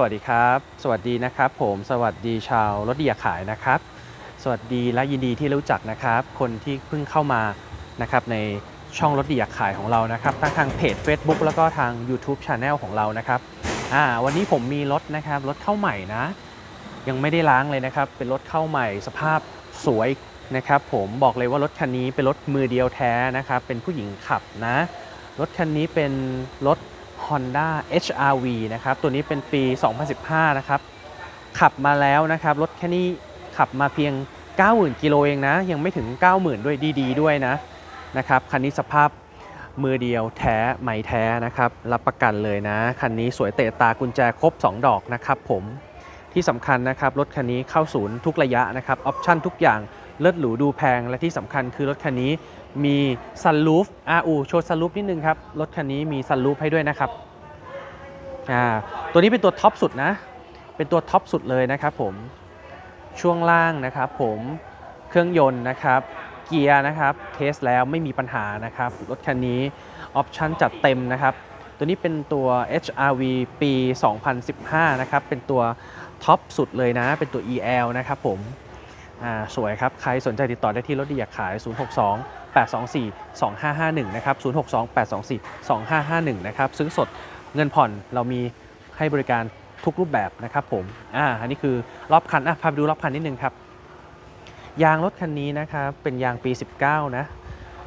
สวัสดีครับ สวัสดีนะครับผมสวัสดีชาวรถดีอยากขายนะครับ สวัสดีและยินดีที่รู้จักนะครับ คนที่เพิ่งเข้ามานะครับในช่องรถดีอยากขายของเรานะครับทั้งทางเพจ Facebook แล้วก็ทาง YouTube Channel ของเรานะครับอ่าวันนี้ผมมีรถนะครับรถเข้าใหม่นะ ยังไม่ได้ล้างเลยนะครับ เป็นรถเข้าใหม่สภาพสวยนะครับผมบอกเลยว่ารถคันนี้เป็นรถมือเดียวแท้นะครับเป็นผู้หญิงขับนะรถคันนี้เป็นรถ Honda HRV นะครับ ตัวนี้เป็นปี 2015 นะครับ ขับมาแล้วนะครับ รถแค่นี้ขับมาเพียง 90,000 กิโลเองนะ ยังไม่ถึง 90,000 ด้วยดี ๆ ด้วยนะ นะครับ คันนี้สภาพมือเดียวแท้ใหม่แท้นะครับ รับประกันเลยนะ คันนี้สวยเตะตากุญแจครบ 2 ดอกนะครับผม ที่สำคัญนะครับ รถคันนี้เข้าศูนย์ทุกระยะนะครับ ออปชั่นทุกอย่าง เลิศหรูดูแพงและที่สำคัญคือรถคันนี้มีซันลูฟอาอูโชว์ซันลูฟนิดนึงครับ รถคันนี้มีซันลูฟให้ด้วยนะครับอ่าตัวนี้เป็นตัวท็อปสุดนะ เป็นตัวท็อปสุดเลยนะครับผมช่วงล่างนะครับผมเครื่องยนต์นะครับเกียร์นะครับเทสแล้วไม่มีปัญหานะครับรถคันนี้ออปชั่นจัดเต็มนะครับตัวนี้เป็นตัว HRV ปี 2015 นะครับ เป็นตัวท็อปสุดเลยนะ เป็นตัว EL นะครับผม อ่าสวยครับ ใครสนใจติดต่อได้ที่รถดีอยากขาย 062 824 2551 นะครับ 062 824 2551 นะครับ ซื้อสดเงินผ่อนเรามีให้บริการทุกรูปแบบนะครับผม อ่า อันนี้คือรอบคัน อะ พาไปดูรอบคันนิดนึงครับ ยางรถคันนี้นะครับ เป็นยางปี 19 นะ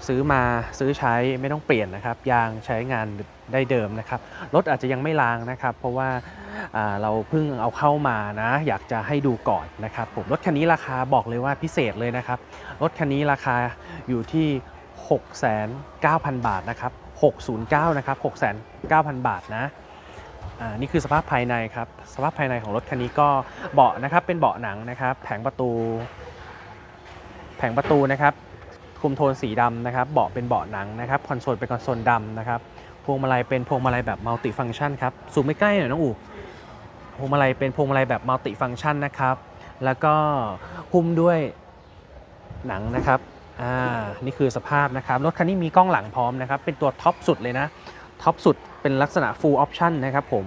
ซื้อมาซื้อใช้ไม่ต้องเปลี่ยนนะครับ ยางใช้งานได้เดิมนะครับรถอาจจะยังไม่ล้างนะครับ เพราะว่าเราเพิ่งเอาเข้ามานะ อยากจะให้ดูก่อนนะครับผมรถคันนี้ราคาบอกเลยว่าพิเศษเลยนะครับรถคันนี้ราคาอยู่ที่ 6,900บาทนะครับ609นะครับ6,900 บาทนะนี่คือสภาพภายในครับ สภาพภายในของรถคันนี้ก็เบาะนะครับเป็นเบาะหนังนะครับ แผงประตู แผงประตูนะครับ คุมโทนสีดำนะครับ เบาะเป็นเบาะหนังนะครับ คอนโซลเป็นคอนโซลดำนะครับ พวงมาลัยเป็นพวงมาลัยแบบมัลติฟังก์ชันครับซูมไม่ใกล้หน่อยน้องอู๋พวงมาลัยเป็นพวงมาลัยแบบมัลติฟังก์ชันนะครับ แล้วก็หุ้มด้วยหนังนะครับ อ่า นี่คือสภาพนะครับ รถคันนี้มีกล้องหลังพร้อมนะครับ เป็นตัวท็อปสุดเลยนะ ท็อปสุดเป็นลักษณะ full option นะครับผม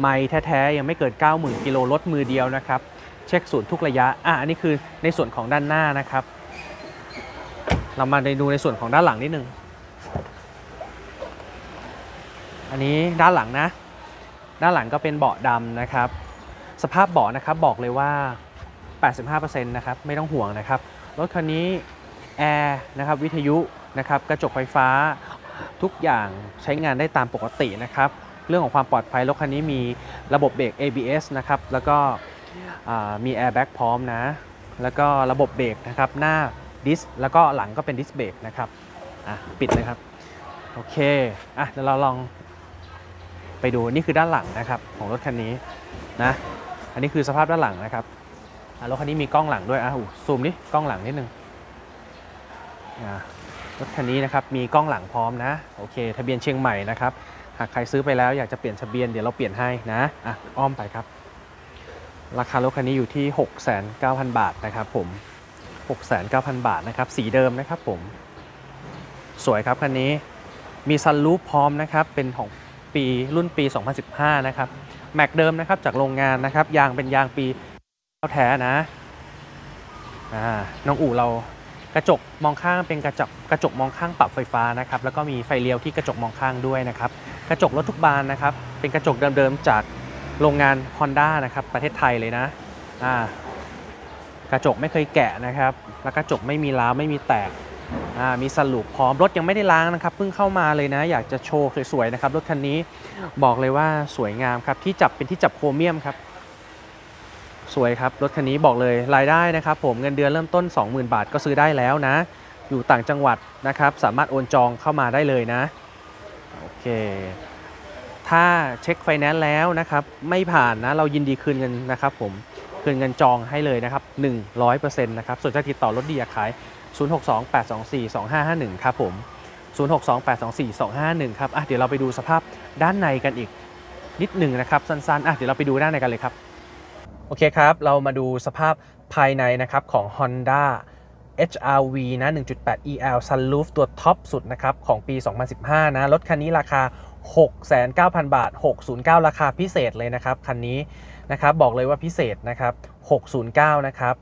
ไม่แท้ ๆ ยังไม่เกิน 90,000 กิโลรถมือเดียวนะครับ เช็คศูนย์ทุกระยะ อะอันนี้คือในส่วนของด้านหน้านะครับ เรามาดูในส่วนของด้านหลังนิดนึง อันนี้ด้านหลังนะ ด้านหลังก็เป็นเบาะดำนะครับ สภาพเบาะนะครับบอกเลยว่า 85%นะครับไม่ต้องห่วงนะครับ รถคันนี้แอร์นะครับวิทยุนะครับกระจกไฟฟ้าทุกอย่างใช้งานได้ตามปกตินะครับ เรื่องของความปลอดภัยรถคันนี้มีระบบเบรก ABS นะครับแล้วก็อ่ามี airbag พร้อมนะ แล้วก็ระบบเบรกนะครับหน้า ดิสแล้วก็หลังก็เป็นดิสเบรกนะครับอะปิดเลยครับ โอเคอะเดี๋ยวเราลองไปดูนี่คือด้านหลังนะครับของรถคันนี้นะอันนี้คือสภาพด้านหลังนะครับอะรถคันนี้มีกล้องหลังด้วยอะอูซูมนี่กล้องหลังนิดนึงอะรถคันนี้นะครับมีกล้องหลังพร้อมนะโอเค ทะเบียนเชียงใหม่นะครับหากใครซื้อไปแล้วอยากจะเปลี่ยนทะเบียนเดี๋ยวเราเปลี่ยนให้นะอะอ้อมไปครับ ราคารถคันนี้อยู่ที่ 6,900บาทนะครับผม 6,900 บาทนะครับ สีเดิมนะครับผม สวยครับคันนี้ มีซันรูปพร้อมนะครับ เป็นของปีรุ่นปี 2015 นะครับ แม็กเดิมนะครับจากโรงงานนะครับ ยางเป็นยางปีแท้นะ อ่า น้องอู่เรากระจกมองข้างเป็นกระจกกระจกมองข้างปรับไฟฟ้านะครับ แล้วก็มีไฟเลี้ยวที่กระจกมองข้างด้วยนะครับ กระจกรถทุกบานนะครับ เป็นกระจกเดิมๆจากโรงงาน Honda นะครับ ประเทศไทยเลยนะ อ่า กระจกไม่เคยแกะนะครับ แล้วกระจกไม่มีร้าวไม่มีแตกมีสลูปพร้อมรถยังไม่ได้ล้างนะครับเพิ่งเข้ามาเลยนะ อยากจะโชว์สวยๆนะครับรถคันนี้บอกเลยว่าสวยงามครับที่จับเป็นที่จับโครเมียมครับ สวยครับรถคันนี้บอกเลยรายได้นะครับ ผมเงินเดือนเริ่มต้น 20,000 บาทก็ซื้อได้แล้วนะ อยู่ต่างจังหวัดนะครับ สามารถโอนจองเข้ามาได้เลยนะโอเค ถ้าเช็คไฟแนนซ์แล้วนะครับ ไม่ผ่านนะเรายินดีคืนเงินนะครับ ผม คืนเงินจองให้เลยนะครับ 100%นะครับส่วนจะติดต่อรถดีอยากขาย 062-824-2551 ครับผม 062-824-2551 ครับอะเดี๋ยวเราไปดูสภาพด้านในกันอีกนิดหนึ่งนะครับสั้นๆอะเดี๋ยวเราไปดูด้านในกันเลยครับ โอเคครับ เรามาดูสภาพภายในนะครับของ Honda HRV นะ 1.8 EL Sunroof ตัวท็อปสุดนะครับของปี 2015 นะ รถคันนี้ราคา 69,000 บาท 609 ราคาพิเศษเลยนะครับ คันนี้นะครับบอกเลยว่าพิเศษนะครับ609นะครับ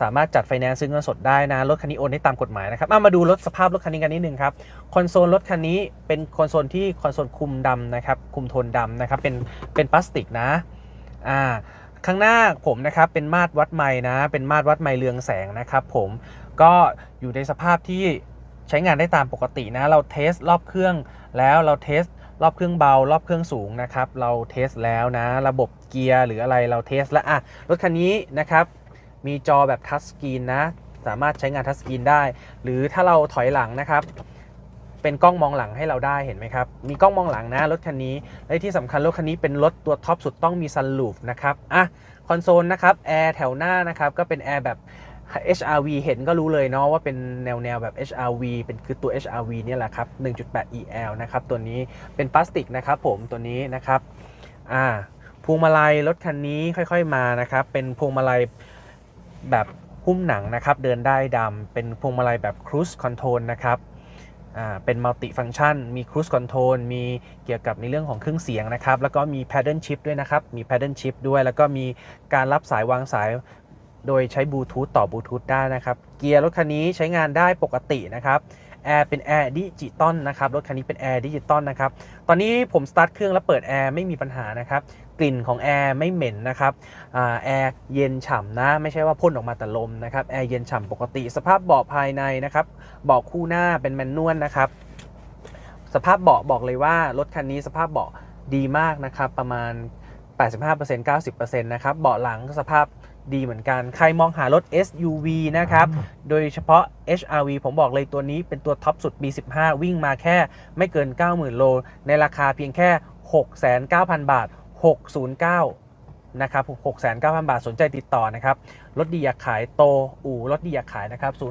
สามารถจัดไฟแนนซ์ซื้อเงินสดได้นะ รถคันนี้โอนได้ตามกฎหมายนะครับอะมาดูรถสภาพรถคันนี้กันนิดนึงครับคอนโซลรถคันนี้เป็นคอนโซลที่คอนโซลคุมดำนะครับคุมโทนดำนะครับเป็นเป็นพลาสติกนะอ่าข้างหน้าผมนะครับเป็นมาตรวัดไม้นะเป็นมาตรวัดไม้เรืองแสงนะครับผมก็อยู่ในสภาพที่ใช้งานได้ตามปกตินะ เราเทสรอบเครื่องแล้วเราเทส รอบเครื่องเบา รอบเครื่องสูงนะครับ เราเทสแล้วนะ ระบบเกียร์หรืออะไรเราเทสแล้วอะรถคันนี้นะครับ มีจอแบบทัชสกรีนนะ สามารถใช้งานทัชสกรีนได้ หรือถ้าเราถอยหลังนะครับเป็นกล้องมองหลังให้เราได้เห็นไหมครับ มีกล้องมองหลังนะรถคันนี้ และที่สำคัญรถคันนี้เป็นรถตัวท็อปสุดต้องมีซันลูฟนะครับ อะ คอนโซลนะครับ แอร์แถวหน้านะครับ ก็เป็นแอร์แบบ HRV เห็นก็รู้เลยเนาะว่าเป็นแนวแนวแบบ HRV เป็นคือตัว HRV เนี่ยแหละครับ 1.8 EL นะครับตัวนี้เป็นพลาสติกนะครับผมตัวนี้นะครับอ่าพวงมาลัยรถคันนี้ค่อยๆมานะครับเป็นพวงมาลัยแบบหุ้มหนังนะครับเดินได้ดำเป็นพวงมาลัยแบบ Cruise Control นะครับเป็นมัลติฟัง c t ชัน มี Cruise Control มีเกี่ยวกับในเรื่องของเครื่องเสียงนะครับ แล้วก็มี Paddle Shift ด้วยนะครับ มี Paddle Shift ด้วย แล้วก็มีการรับสายวางสาย โดยใช้บลูทูธต่อบลูทูธได้นะครับ เกียร์รถคันนี้ใช้งานได้ปกตินะครับแอร์เป็นแอร์ดิจิตอลนะครับ รถคันนี้เป็นแอร์ดิจิตอลนะครับ ตอนนี้ผมสตาร์ทเครื่องแล้วเปิดแอร์ไม่มีปัญหานะครับ กลิ่นของแอร์ไม่เหม็นนะครับอแอร์เย็นฉ่ำนะ ไม่ใช่ว่าพ่นออกมาแต่ลมนะครับ แอร์เย็นฉ่ำปกติ สภาพเบาะภายในนะครับ เบาะคู่หน้าเป็นแมนนวลนะครับ สภาพเบาะบอกเลยว่ารถคันนี้สภาพเบาะดีมากนะครับ ประมาณ 85% 90%นะครับเบาะหลังสภาพดีเหมือนกัน ใครมองหารถ SUV นะครับ โดยเฉพาะ HRV ผมบอกเลยตัวนี้เป็นตัวท็อปสุด B15 วิ่งมาแค่ไม่เกิน 90,000 โล ในราคาเพียงแค่ 69,000บาท 609 นะครับ69,000 บาท สนใจติดต่อนะครับ รถดีอยากขายโต อู่รถดีอยากขายนะครับ 062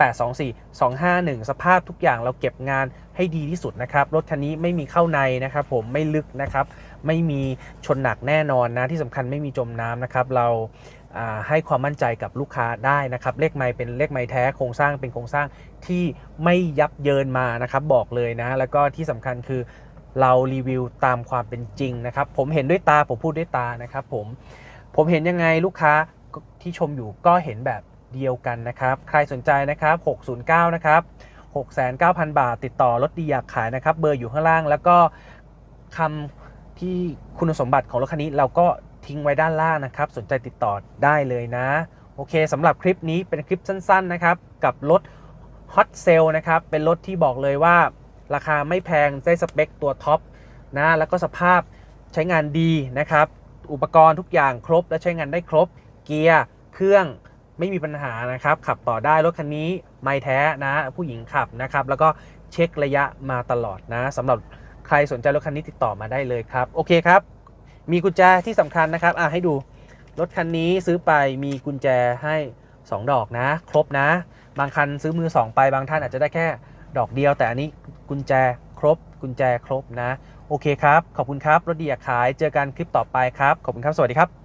824 251 สภาพทุกอย่างเราเก็บงานให้ดีที่สุดนะครับ รถคันนี้ไม่มีเข้าในนะครับผมไม่ลึกนะครับ ไม่มีชนหนักแน่นอนนะที่สำคัญไม่มีจมน้ำนะครับ เราให้ความมั่นใจกับลูกค้าได้นะครับเลขไม้เป็นเลขไม้แท้โครงสร้างเป็นโครงสร้างที่ไม่ยับเยินมานะครับบอกเลยนะ แล้วก็ที่สำคัญคือเรารีวิวตามความเป็นจริงนะครับ ผมเห็นด้วยตาผมพูดด้วยตานะครับผมผมเห็นยังไงลูกค้าที่ชมอยู่ก็เห็นแบบเดียวกันนะครับ ใครสนใจนะครับ 609 นะครับ 69,000 บาท ติดต่อรถดีอยากขายนะครับ เบอร์อยู่ข้างล่าง แล้วก็คำ ที่คุณสมบัติของรถคันนี้เราก็ทิ้งไว้ด้านล่างนะครับ สนใจติดต่อได้เลยนะ โอเคสำหรับคลิปนี้เป็นคลิปสั้น ๆ นะครับ กับรถ Hot Sale นะครับ เป็นรถที่บอกเลยว่า ราคาไม่แพงได้สเปคตัวท็อปนะแล้วก็สภาพใช้งานดีนะครับ อุปกรณ์ทุกอย่างครบและใช้งานได้ครบ เกียร์เครื่องไม่มีปัญหานะครับ ขับต่อได้รถคันนี้ไม่แท้นะ ผู้หญิงขับนะครับ แล้วก็เช็คระยะมาตลอดนะสำหรับ ใครสนใจรถคันนี้ติดต่อมาได้เลยครับ โอเคครับ มีกุญแจที่สำคัญนะครับอะให้ดูรถคันนี้ซื้อไปมีกุญแจให้ 2 ดอกนะ ครบนะ บางคันซื้อมือ 2 ไปบางท่านอาจจะได้แค่ดอกเดียว แต่อันนี้กุญแจครบ กุญแจครบนะ โอเคครับ ขอบคุณครับ รถดีอยากขาย เจอกันคลิปต่อไปครับ ขอบคุณครับ สวัสดีครับ